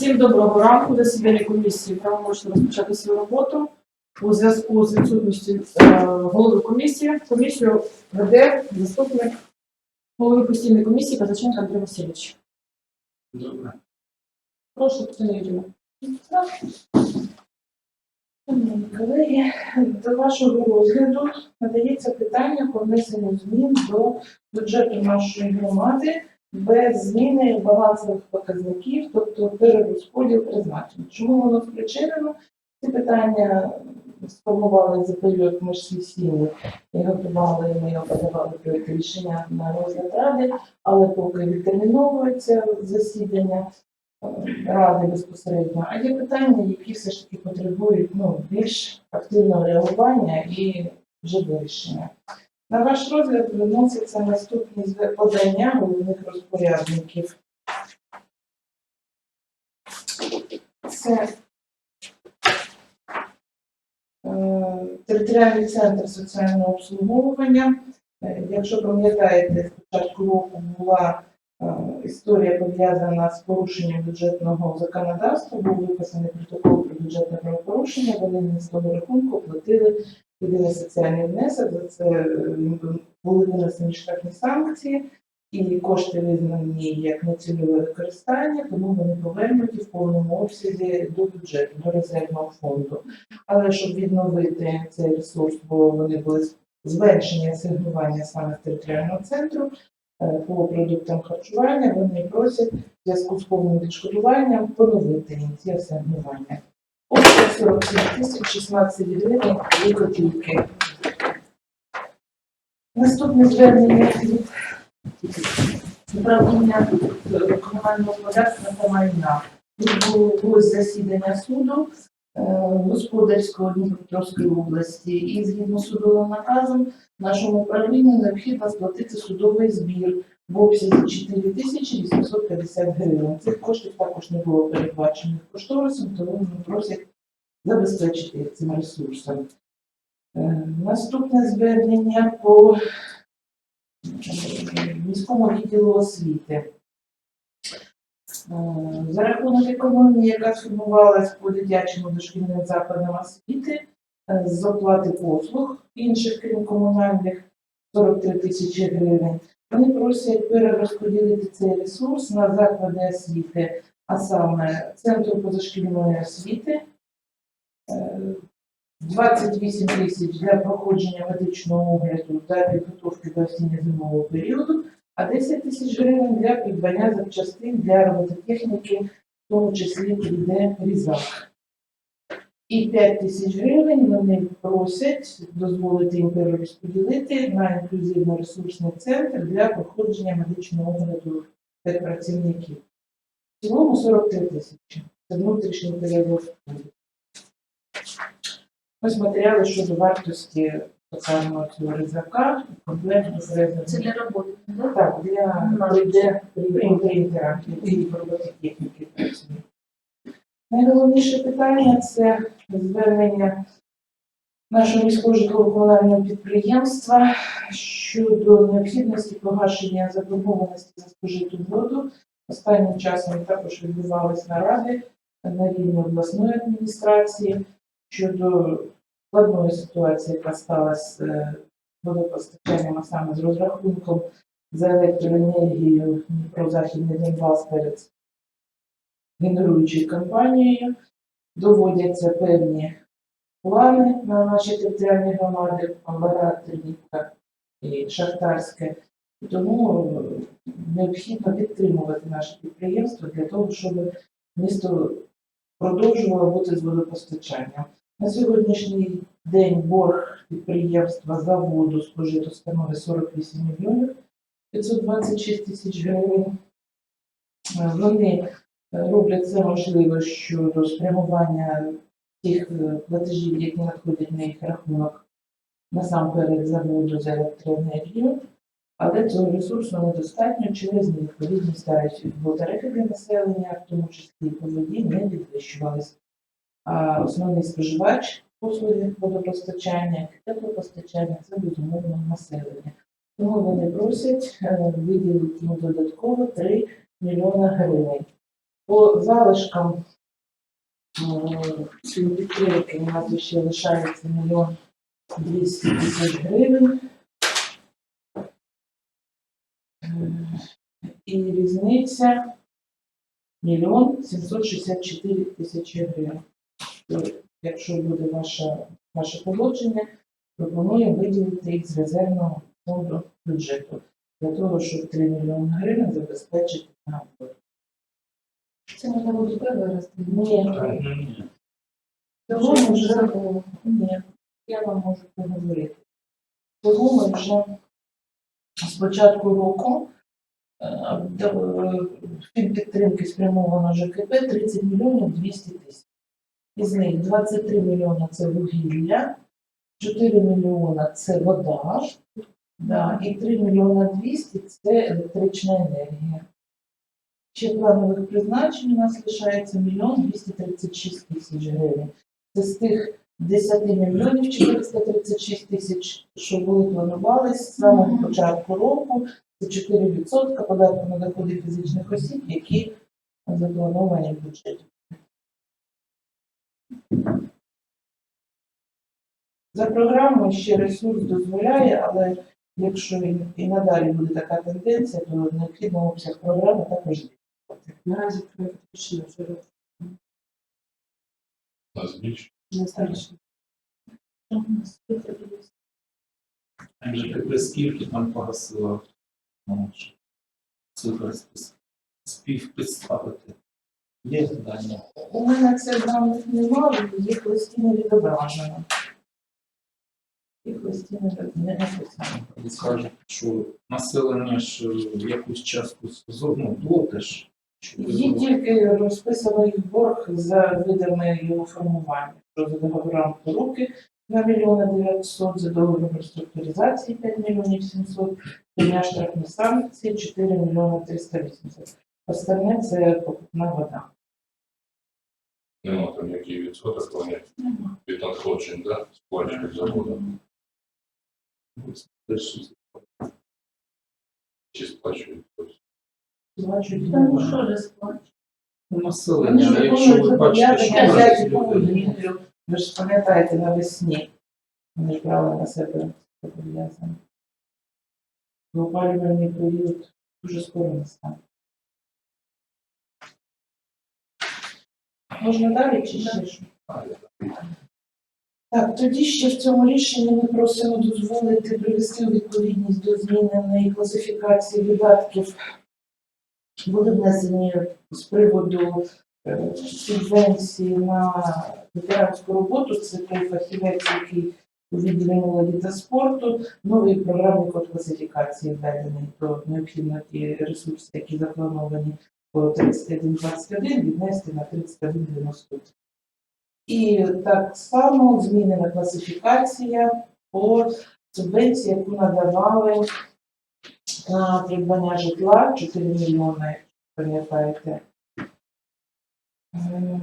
Всім доброго ранку. Засідання комісії правомочно розпочати свою роботу. У зв'язку з відсутністю е, голови комісії. Комісію веде заступник голови постійної комісії Казаченко Андрій Васильович. Добре. Прошу, Юрійовна. Шановні колеги, до вашого розгляду надається питання про внесення змін до бюджету нашої громади без зміни балансових показників, тобто перерозподіл призначень. Чому воно спричинено? Ці питання сформували за період міжсесійний і готували, і ми подавали проєкт рішення на розгляд ради, але поки відтерміновується засідання е, ради безпосередньо. А є питання, які все ж таки потребують ну, більш активного реагування і вже вирішення. На ваш розгляд виносяться наступні подання головних розпорядників. Це е, територіальний центр соціального обслуговування. Е, Якщо пам'ятаєте, спочатку року була е, історія пов'язана з порушенням бюджетного законодавства, був виписаний протокол про бюджетне правопорушення, вони не з того рахунку платили єдиний соціальний внесок, це е, були винесені штрафні санкції, і кошти визнані як нецільове використання, тому вони повернуті в повному обсязі до бюджету, до резервного фонду. Але щоб відновити цей ресурс, бо вони були зменшені асигнування саме територіального центру е, по продуктам харчування, вони просять в зв'язку з повним відшкодуванням поновити ці асигнування. Ось 47 тисяч 16 гривень і копійки. Наступне звернення від управління комунального господарства та майна. Відбулось засідання суду е, господарського Дніпропетровської області і згідно з судовим наказом нашому управлінню необхідно сплатити судовий збір в обсязі 4 тисячі 850 гривень. Цих коштів також не було передбачених кошторисом, тому вони просять забезпечити цим ресурсом. Е, Наступне звернення по е, міському відділу освіти. Е, За рахунок економії, яка сформувалась по дитячим дошкільним закладам освіти, з оплати послуг інших, крім комунальних, 43 тисячі гривень, вони просять перерозподілити цей ресурс на заклади освіти, а саме Центру позашкільної освіти, 28 тисяч для проходження медичного огляду та підготовки до осінньо-зимового періоду, а 10 тисяч гривень для придбання запчастин для робототехніки, в тому числі 3D різак. І 5 тисяч гривень вони просять дозволити їм перерозподілити на інклюзивно-ресурсний центр для проходження медичного огляду працівників. В цілому 43 тисячі. Це внутрішній перевод. Ось матеріали щодо вартості спеціального цього ризака, комплекту переданих. Це для роботи. да? Так, для 3D принтера і робототехніки працює. Найголовніше питання це звернення нашого міського житлово-комунального підприємства щодо необхідності погашення заборгованості за спожиту воду. Останнім часом також відбувалися наради на рівні обласної адміністрації щодо складної ситуації, яка сталася з водопостачанням, а саме з розрахунком за електроенергію про західний Донбас перед генеруючою компанією. Доводяться певні плани на наші територіальні громади, Амбара, Тернівка і Шахтарське. Тому е, необхідно підтримувати наше підприємство для того, щоб місто продовжувало бути з водопостачанням. На сьогоднішній день борг підприємства за воду спожито становить 48 мільйонів 526 тисяч гривень. Е, Вони е, роблять все можливе щодо спрямування тих е, платежів, які надходять на їх рахунок насамперед за воду за електроенергію, але цього ресурсу недостатньо через невідповідність тарифів, бо тарифи для населення, в тому числі по воді, не підвищувалися. Основний споживач послуги водопостачання теплопостачання це безумовно населення. Тому вони просять е, виділити їм додатково 3 мільйона гривень. По залишкам цієї підтримки у нас ще лишається мільйон 200 тисяч гривень. Е, І різниця мільйон 764 тисячі гривень. То, Якщо буде ваше, ваше погодження, пропоную виділити їх з резервного фонду бюджету для того, щоб 3 мільйони гривень забезпечити на роботу. Це можна буде вивести. Ні, Ну, ні. того ми вже ні, я вам можу поговорити. Того ми вже з початку року е, до- фінд підтримки спрямовано ЖКП 30 мільйонів 200 тисяч. Із них 23 мільйони це вугілля, 4 мільйони це вода, да, і 3 мільйони 200 це електрична енергія. Ще планових призначень у нас лишається мільйон 236 тисяч гривень. Це з тих 10 мільйонів 436 тисяч, що були планувались з самого початку року. Це 4% податку на доходи фізичних осіб, які заплановані в бюджеті. За програмою ще ресурс дозволяє, але якщо і, і надалі буде така тенденція, то необхідно обсяг програми також. Наразі проєкт вже На збільшення. скільки там погасила? Ну, що Є завдання. У мене це даних немає, їх листі не відображено. Їх листі не написано. Скажуть, що населення ж е, якусь частку ну, платиш. ти Є тільки розписано їх борг за видами його формування. Що за договором по руки 2 мільйони 900, за договором реструктуризації 5 мільйонів 700, дня штрафні санкції 4 мільйони 380. Остальне це покупна вода. Нема там який відсоток вони від надходжень, да, сплачують за воду. Це ж Чи сплачують хтось? Сплачують Та ну що ж сплачу? ну, населення. а Якщо ви бачите, що зараз взяти. Ви ж пам'ятаєте навесні. Вони ж брали на себе зобов'язання. В опалювальний період дуже скоро настане. Можна далі чи ще? Так, тоді ще в цьому рішенні ми просимо дозволити привести відповідність до зміненої класифікації видатків. Були внесені з приводу е, субвенції на ветеранську роботу. Це той фахівець, який у відділі молоді та спорту. Новий програмний код класифікації введений, то необхідно ті ресурси, які заплановані 31.21, віднести на 31.93. І так само змінена класифікація по субвенції, яку надавали на придбання житла 4 мільйони, пам'ятаєте. Е,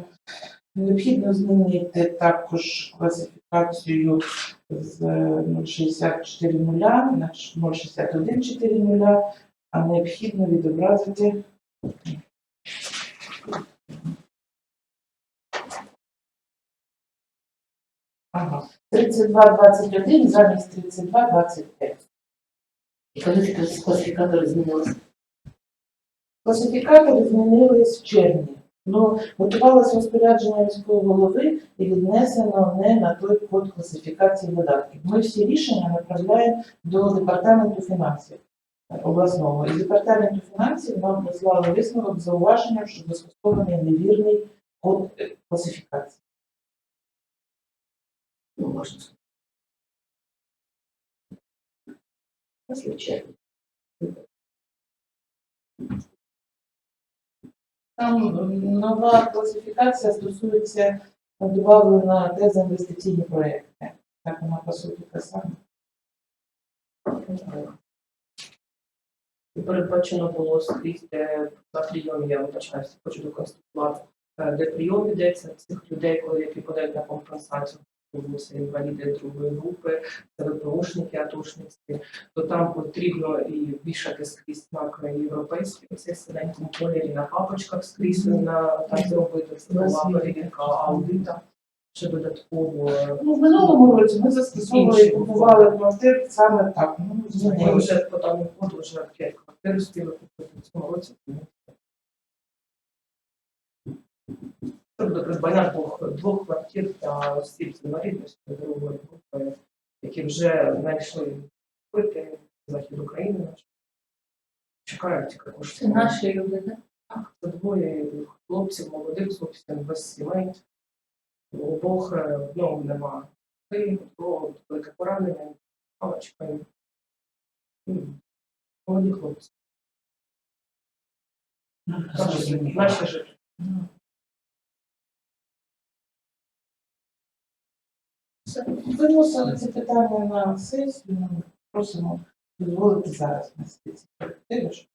Необхідно змінити також класифікацію з 0,64 нуля на 0,61,4 нуля, а необхідно відобразити 32,21 замість 32,25. І коли класифікатори змінилися? Класифікатори змінились в червні. Ну, готувалося розпорядження міського голови і віднесено не на той код класифікації видатків. Ми всі рішення направляємо до департаменту фінансів обласного. І департаменту фінансів нам прислали висновок зауваженням, що застосований невірний код класифікації. Можна. Там нова класифікація стосується додавлена теза інвестиційні проекти. Так вона по суті та сама. Передбачено було скрізь, де на прийомі, я вибачаюся, хочу доконструювати, е, де прийом йдеться цих людей, коли які подають на компенсацію це інваліди другої групи, це ВПОшники, атошниці, то там потрібно і вішати скрізь знак європейський, оцей синенькому кольорі на папочках скрізь на так зробити. Це перевірка аудита. Ще додатково Ну, в минулому році ми застосовували і купували квартир саме так. Ну, ми вже по тому коду вже п'ять квартир встигли купити в цьому році. Це буде придбання двох, двох квартир для осіб з інвалідністю другої групи, які вже знайшли купити захід України. Чекають кошти. Це наші люди, так? Це двоє хлопців, молодих зовсім без сімей. У обох е, одного нема. Ти, другого велике поранення, паличка. Молоді хлопці. Наші, наші життя. Виносили це питання на сесію. Просимо дозволити зараз ці квартири, щоб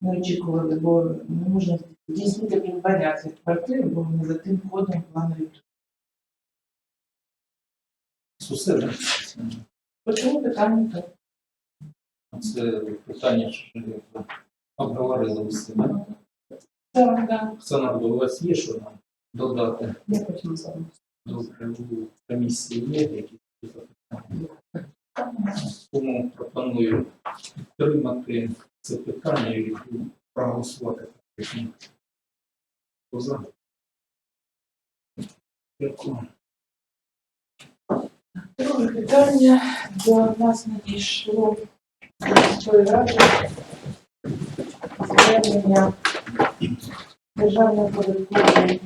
не очікували, бо не можна здійснити придбання цих квартир, бо вони за тим кодом планові. Сусіди. По цьому питанню так. Це питання, що обговорили всі. да? Так, так. Оксана, у вас є що нам додати? Я хотіла саме. Добре, у комісії є якісь запитання? Тому пропоную підтримати це питання і проголосувати. Хто за? Дякую. Друге питання до нас надійшло з ради звернення Державної податкової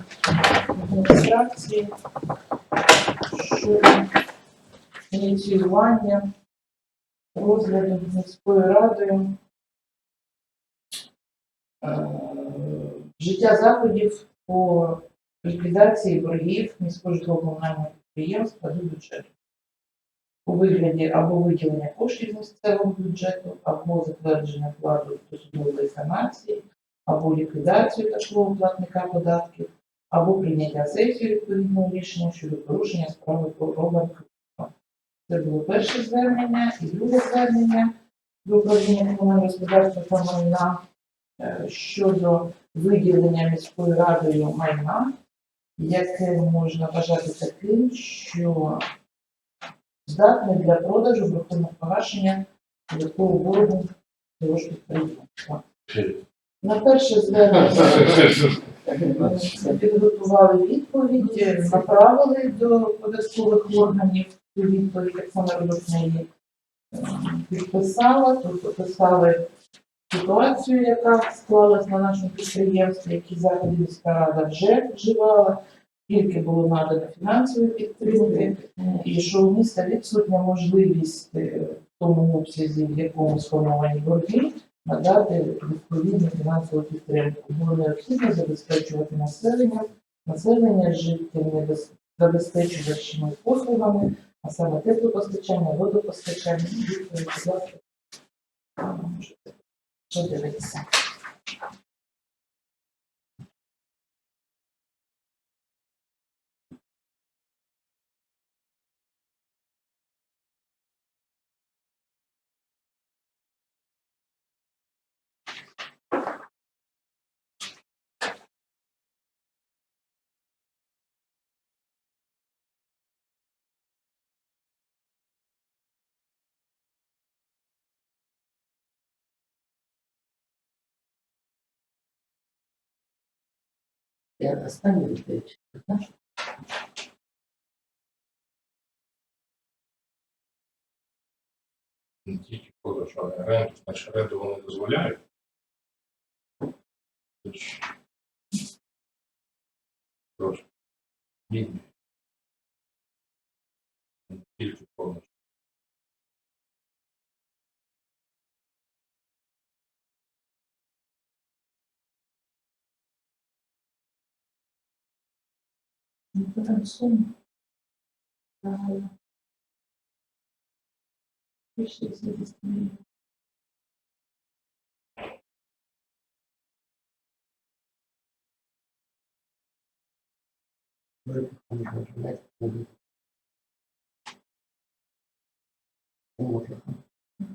адміністрації щодо ініціювання розгляду міською радою е, життя заходів по ліквідації боргів міського житлово-комунального підприємства до бюджету. У вигляді або виділення коштів з місцевого бюджету, або затвердження вкладу до судової санації, або ліквідацію такого платника податків, або прийняття сесії відповідного рішення щодо порушення справи про обман. Це було перше звернення і друге звернення до управління комунального господарства та майна е, щодо виділення міською радою майна, яке можна вважати таким, що здатний для продажу в погашення податкового боргу цього ж підприємства. На перше звернення. Підготували відповідь, направили до податкових органів цю відповідь, Оксана Родок неї е, підписала, тут описали ситуацію, яка склалась на нашому підприємстві, які заходи міська рада вже вживала, скільки було надано фінансової підтримки, і що у міста відсутня можливість е, в тому обсязі, в якому сформовані борги, надати відповідну фінансову підтримку. Було необхідно забезпечувати населення, населення жителів без- забезпечувачими послугами, а саме теплопостачання, водопостачання, відповідь, ласка. А, подивитися. Я останню відповідь. Не тільки продаж, а й оренду, значить оренду вони дозволяють. Бідні. Яка там сума? Загальна. Пішли всі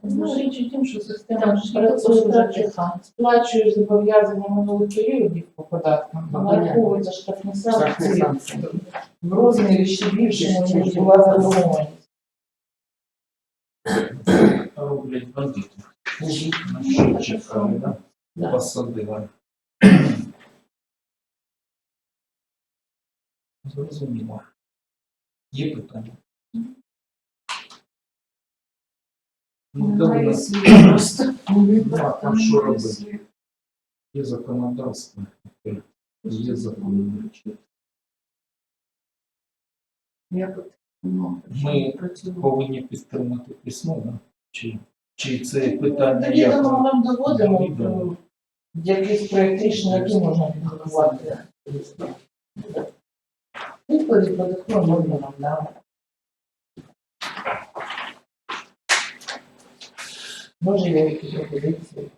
Ну, річ у тім, що система Там працює так, сплачуєш зобов'язання минулих періодів по податкам, а нараховується штрафні санкції в розмірі ще більше, ніж була заборгованість. Роблять бандити. На що чекали, да? Да. Посадили. Зрозуміло. Є питання? Немає нас слів просто. Да, там що Немає робити? слів. є законодавство, є закон. Я б, ну, Ми. Повинні підтримати письмо, да? чи, чи це питання Тоді як? ми нам доводимо до якийсь проєкт рішення, можна підготувати. Відповідь податковим органам дали. Може, є якісь пропозиції.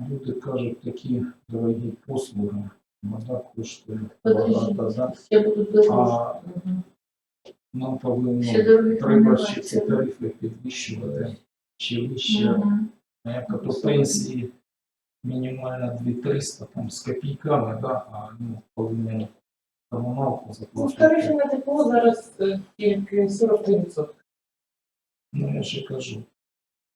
Люди кажуть, такі дорогі послуги, вода коштує багато, да? Ще будуть а нам повинно дорогих треба ще ці тарифи підвищувати, а як то пенсії мінімально 2300 там з копійками, да? а ну, повинен комуналку Ну, в заплатити. на тепло зараз е, тільки 43%. Ну я ще кажу.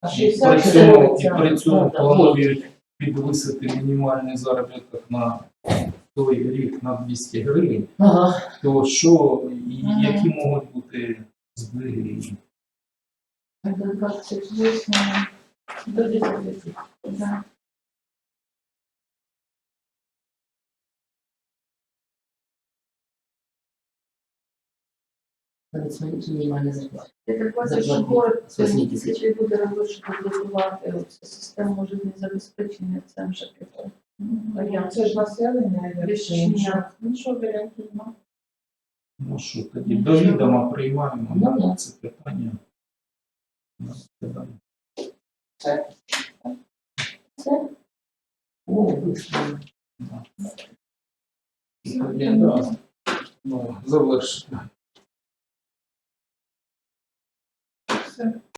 А І 60 при цьому, і при цьому Ну, планують підвисити мінімальний заробіток на той рік на 200 гривень, Ага. то що і Мгм. які можуть бути збиги? До 28 до 10. Да. Навіть свої мінімальні зарплати. Я так бачу, що город тисячі буде робити, щоб підготувати систему пішло. Ну, Це ж населення, ніяк. Ну що, варіантів нема. Ну що тоді до відома приймаємо да. це питання. Ну. Це? О, вийшло. Да. Ну, завершити. Все.